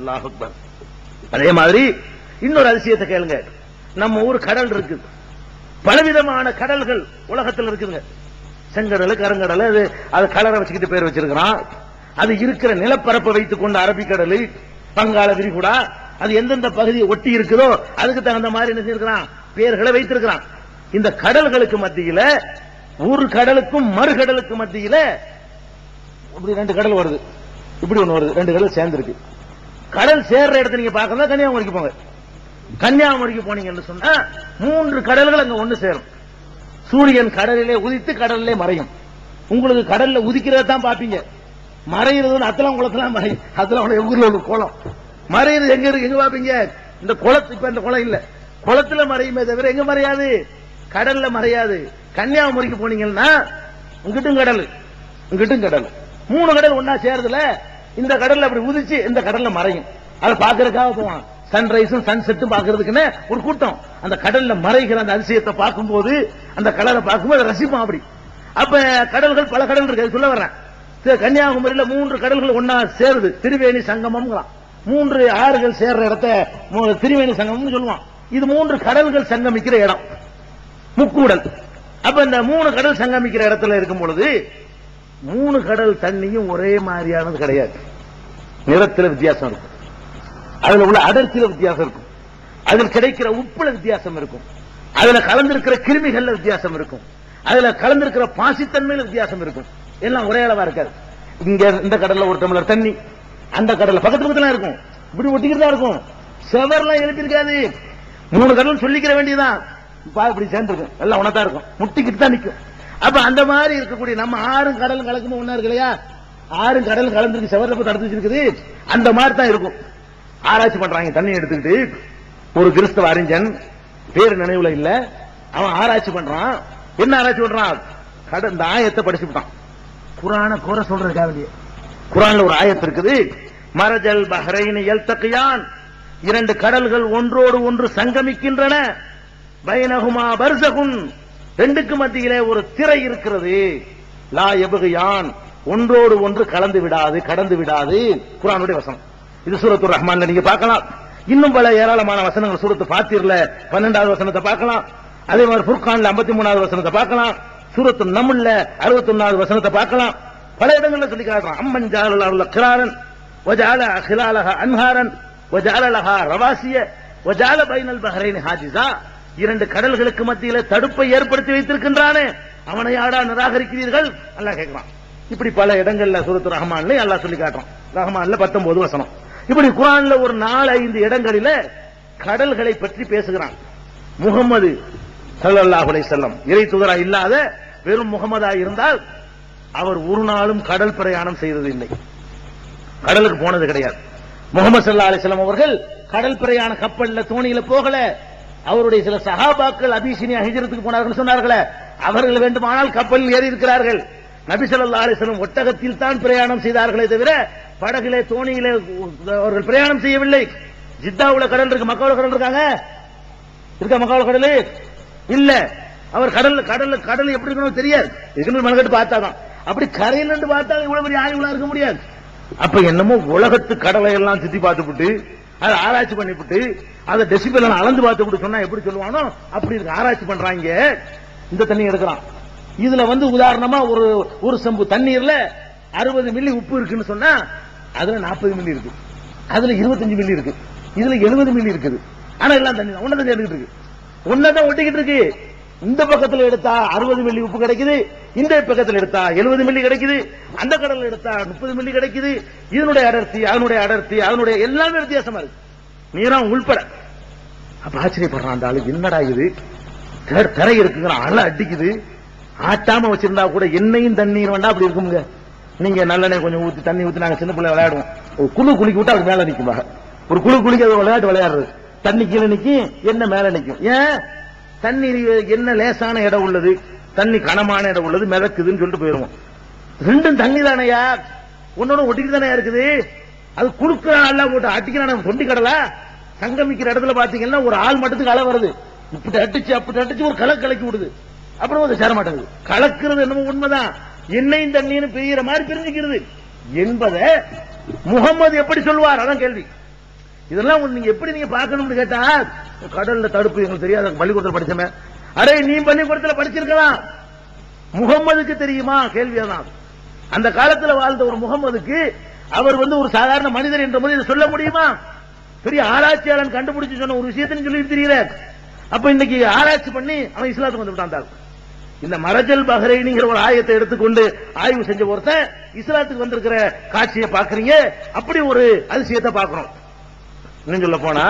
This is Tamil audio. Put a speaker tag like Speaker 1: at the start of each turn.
Speaker 1: அல்லாஹ் அதே மாதிரி இன்னொரு அதிசயத்தை கேளுங்க. நம்ம ஊர் கடல் இருக்கு. பலவிதமான கடல்கள் உலகத்தில் இருக்குதுங்க. செங்கடல் கருங்கடல் அது அது கலரை வச்சுக்கிட்டு பேர் வச்சிருக்கிறான். அது இருக்கிற நிலப்பரப்பை வைத்துக் கொண்ட அரபிக்கடல் பங்காள விரிகுடா அது எந்தெந்த பகுதியை ஒட்டி இருக்குதோ அதுக்கு தகுந்த மாதிரி என்ன செய்யிருக்கிறான் பேர்களை வைத்திருக்கிறான். இந்த கடல்களுக்கு மத்தியில ஒரு கடலுக்கும் மறுகடலுக்கு மத்தியில இப்படி ரெண்டு கடல் வருது. இப்படி ஒண்ணு வருது. ரெண்டு கடல் சேர்ந்துருக்கு. கடல் சேர்ற இடத்த நீங்க பார்க்கணும் கன்னியாகுமரிக்கு போங்க. கன்னியாகுமரிக்கு போனீங்கன்னு சொன்னா மூன்று கடல்கள் அங்க ஒண்ணு சேரும். சூரியன் கடலிலே உதித்து கடலிலே மறையும். உங்களுக்கு கடல்ல உதிக்கிறத தான் பாப்பீங்க மறையிறது அத்தலாம் குளத்தெல்லாம் மறை அத்தலாம் ஊர்ல ஒரு குளம். மறையிறது எங்க இருக்கு? எங்க பாப்பீங்க இந்த குளத்து இப்ப இந்த குளம் இல்ல. குளத்துல மறையுமே தவிர எங்க மறையாது? கடல்ல மறையாது. கன்னியாகுமரிக்கு போனீங்கன்னா உங்ககிட்டும் கடல் உங்ககிட்டும் கடல். மூணு கடல் ஒன்னா சேருதுல இந்த கடல்ல அப்படி உதிச்சு இந்த கடல்ல மறையும். அதை பாக்குறதுக்காக போவான். சன்ரைஸும் சன்செட்டும் பாக்குறதுக்குன்னு ஒரு கூட்டம். அந்த கடல்ல மறைகிற அந்த அதிசயத்தை பார்க்கும்போது அந்த கடலை பார்க்கும்போது ரசிப்பான் அப்படி. அப்ப கடல்கள் பல கடல் இருக்கு சொல்ல வர்றேன். கன்னியாகுமரியில மூன்று கடல்கள் ஒன்னா சேருது. திரிவேணி சங்கமம்ங்களாம் மூன்று ஆறுகள் சேர்ற இடத்த திருவேணி திரிவேணி சங்கமம்னு சொல்லுவான். இது மூன்று கடல்கள் சங்கமிக்கிற இடம். முக்கூடல். அப்ப இந்த மூணு கடல் சங்கமிக்கிற இடத்துல இருக்கும் பொழுது மூணு கடல் தண்ணியும் ஒரே மாதிரியானது கிடையாது. நிறத்துல வித்தியாசம் இருக்கும். அதுல உள்ள அடர்த்தியில வித்தியாசம் இருக்கும். அதில் கிடைக்கிற உப்புல வித்தியாசம் இருக்கும். அதுல கலந்திருக்கிற கிருமிகள்ல வித்தியாசம் இருக்கும். அதுல கலந்திருக்கிற பாசித்தன்மையில வித்தியாசம் இருக்கும். எல்லாம் ஒரே அளவா இருக்காது. இங்க இந்த கடல்ல ஒரு டம்ளர் தண்ணி அந்த கடல்ல பக்கத்து பக்கத்துல இருக்கும். இப்படி ஒட்டிக்கிட்டு இருக்கும். செவர்லாம் எழுப்பியிருக்காது மூணு கடல் சொல்லிக்கிற வேண்டியதுதான். பா இப்படி சேர்ந்துருக்கும். எல்லாம் உனத்தா இருக்கும். முட்டிக்கிட்டு தான் நிக்கும். அப்ப அந்த மாதிரி இருக்கக்கூடிய நம்ம ஆறும் கடலும் கலக்கும் ஒண்ணா இருக்கு இல்லையா? ஆறும் கடல் கலந்துருக்கு செவரப்பு போய் தடுத்து வச்சிருக்குது. அந்த மாதிரி தான் இருக்கும். ஆராய்ச்சி பண்றாங்க தண்ணி எடுத்துக்கிட்டு. ஒரு கிறிஸ்தவ அறிஞன் பேர் நினைவுல இல்ல. அவன் ஆராய்ச்சி பண்றான். என்ன ஆராய்ச்சி பண்றான்? கடல் இந்த ஆயத்தை படிச்சு விட்டான். குரான கூற சொல்றதுக்காக குரான்ல ஒரு ஆயத்து இருக்குது. மரஜல் பஹ்ரைன் எல்தக்கையான் இரண்டு கடல்கள் ஒன்றோடு ஒன்று சங்கமிக்கின்றன. பைனகுமா பர்சகுன். ரெண்டுக்கு மத்தியிலே ஒரு திரை இருக்கிறது லா எபுகையான் ஒன்றோடு ஒன்று கலந்து விடாது கடந்து விடாது குரானுடைய வசனம் இது சூரத்து ரஹ்மான்ல நீங்க பார்க்கலாம் இன்னும் பல ஏராளமான வசனங்கள் சூரத்து பாத்தீர்ல பன்னெண்டாவது வசனத்தை பார்க்கலாம் அதே மாதிரி ஃபுர்கான்ல ஐம்பத்தி மூணாவது வசனத்தை பார்க்கலாம் சூரத்து நமுல்ல அறுபத்தி ஒன்னாவது வசனத்தை பார்க்கலாம் பல இடங்கள்ல சொல்லி காட்டுறான் அம்மன் ஜாலல் கிராரன் وجعل خلالها انهارا وجعل لها رواسي وجعل بين البحرين حاجزا இரண்டு கடல்களுக்கு மத்தியில தடுப்பை ஏற்படுத்தி வைத்திருக்கின்றானே. அவனை யாரா நிராகரிக்கிறீர்கள்? அல்லா கேட்கிறான். இப்படி பல இடங்கள்ல சுரத்து ரஹமான்ல அல்லா சொல்லி காட்டுறான். ரஹமான்ல பத்தொன்பது வசனம். இப்படி குரான்ல ஒரு நாலு ஐந்து இடங்களில கடல்களை பற்றி பேசுகிறான். முகம்மது சல்லாஹுலை செல்லம் இறை துதரா இல்லாத வெறும் முகமதா இருந்தால் அவர் ஒரு நாளும் கடல் பிரயாணம் செய்தது இல்லை கடலுக்கு போனது கிடையாது. முகமது சல்லா அலிஸ்லாம் அவர்கள் கடல் பிரயாண கப்பல்ல தோணியில போகல. அவருடைய சில சகாபாக்கள் அபிசினியா ஹிஜரத்துக்கு போனார்கள் சொன்னார்களே அவர்கள் வேண்டுமானால் கப்பலில் ஏறி இருக்கிறார்கள். நபி ஸல்லல்லாஹு ஒட்டகத்தில் தான் பிரயாணம் செய்தார்களே தவிர படகிலே தோணியிலே அவர்கள் பிரயாணம் செய்யவில்லை. ஜித்தாவுல கடல் இருக்கு மக்களோட கடல் இருக்காங்க? இருக்க மக்களோட கடல்? இல்ல. அவர் கடல்ல கடல் கடல் எப்படி இருக்கணும் தெரியாது. இருக்கணும் மெனக்கட்டு பார்த்தாதான். அப்படி கரையில் இருந்து பார்த்தா இவ்வளவு பெரிய ஆய்வுலாம் இருக்க முடியாது. அப்ப என்னமோ உலகத்து கடலை எல்லாம் சுத்தி பார்த்துட்டு அதை ஆராய்ச்சி பண்ணிவிட்டு அதை டெசிபல் அளந்து பார்த்துவிட்டு சொன்னா எப்படி சொல்லுவானோ அப்படி இருக்கு. ஆராய்ச்சி பண்றாங்க. இந்த தண்ணி எடுக்கிறான். இதுல வந்து உதாரணமா ஒரு ஒரு செம்பு தண்ணீர்ல அறுபது மில்லி உப்பு இருக்குன்னு சொன்னா அதுல நாற்பது மில்லி இருக்கு. அதுல இருபத்தஞ்சு மில்லி இருக்கு. இதுல எழுபது மில்லி இருக்குது. ஆனா எல்லாம் தண்ணி ஒன்னதான் எடுத்துக்கிட்டு இருக்கு. ஒன்னதான் ஒட்டிக்கிட்டு இருக்கு. இந்த பக்கத்தில் எடுத்தா அறுபது மில்லி உப்பு கிடைக்குது இந்த பக்கத்தில் எடுத்தா எழுபது மில்லி கிடைக்குது அந்த கடல் எடுத்தா முப்பது மில்லி கிடைக்குது இதனுடைய அடர்த்தி அதனுடைய அடர்த்தி அதனுடைய எல்லாமே வித்தியாசமா இருக்கு. நீரம் உள்பட. அப்ப ஆச்சரியப்படுறான் அந்த ஆளு என்னடா இது? திரை- இருக்குங்கிற அலை அடிக்குது. ஆட்டாம வச்சிருந்தா கூட எண்ணெயும் தண்ணீர் வேண்டா அப்படி இருக்குங்க நீங்க நல்லெண்ணெய் கொஞ்சம் ஊத்தி தண்ணி ஊத்தி நாங்க சின்ன பிள்ளை விளையாடுவோம். ஒரு குழு குளிக்க விட்டா அது மேல நிற்கும் ஒரு குழு குளிக்க அது விளையாட்டு விளையாடுறது. தண்ணி கீழே நிற்கும் என்ன மேல நிற்கும் ஏன்? தண்ணீர் என்ன லேசான இடம் உள்ளது? தண்ணி கனமான இடம் உள்ளது மிதக்குதுன்னு சொல்லிட்டு போயிருவோம் ரெண்டும் தண்ணி தானையா ஒன்னொன்னு ஒட்டிக்கிட்டு தானே இருக்குது? அது குடுக்கிற ஆள்ல போட்டு அட்டிக்கிறான தொண்டி கடலா? சங்கமிக்கிற இடத்துல பாத்தீங்கன்னா ஒரு ஆள் மட்டுத்துக்கு அலை வருது. இப்படி அடிச்சு அப்படி அடிச்சு ஒரு கலை கலக்கி விடுது. அப்புறம் அது சேர மாட்டேங்குது கலக்கிறது என்னமோ உண்மைதான். என்னையும் தண்ணின்னு பெய்கிற மாதிரி பிரிஞ்சுக்கிறது. என்பதை முகம்மது எப்படி சொல்வார் அதான் கேள்வி. இதெல்லாம் நீங்க எப்படி நீங்க பார்க்கணும்னு கேட்டா கடல்ல தடுப்பு எங்களுக்கு தெரியாது பள்ளிக்கூடத்தில் படிச்சமே. அரே நீ பள்ளிக்கூடத்தில் படிச்சிருக்கலாம். முகம்மதுக்கு தெரியுமா? கேள்வியாதான் அந்த காலத்தில் வாழ்ந்த ஒரு முகம்மதுக்கு அவர் வந்து ஒரு சாதாரண மனிதர் என்ற போது இதை சொல்ல முடியுமா? பெரிய ஆராய்ச்சியாளன் கண்டுபிடிச்சு சொன்ன ஒரு விஷயத்தையும் சொல்லி தெரியல அப்ப இன்னைக்கு ஆராய்ச்சி பண்ணி அவன் இஸ்லாத்துக்கு வந்து விட்டான் இந்த மரஜல் பஹ்ரைனிங்கிற ஒரு ஆயத்தை எடுத்துக்கொண்டு ஆய்வு செஞ்ச ஒருத்தன் இஸ்லாத்துக்கு வந்திருக்கிற காட்சியை பாக்குறீங்க அப்படி ஒரு அதிசயத்தை பாக்குறோம் இன்னும் சொல்ல போனா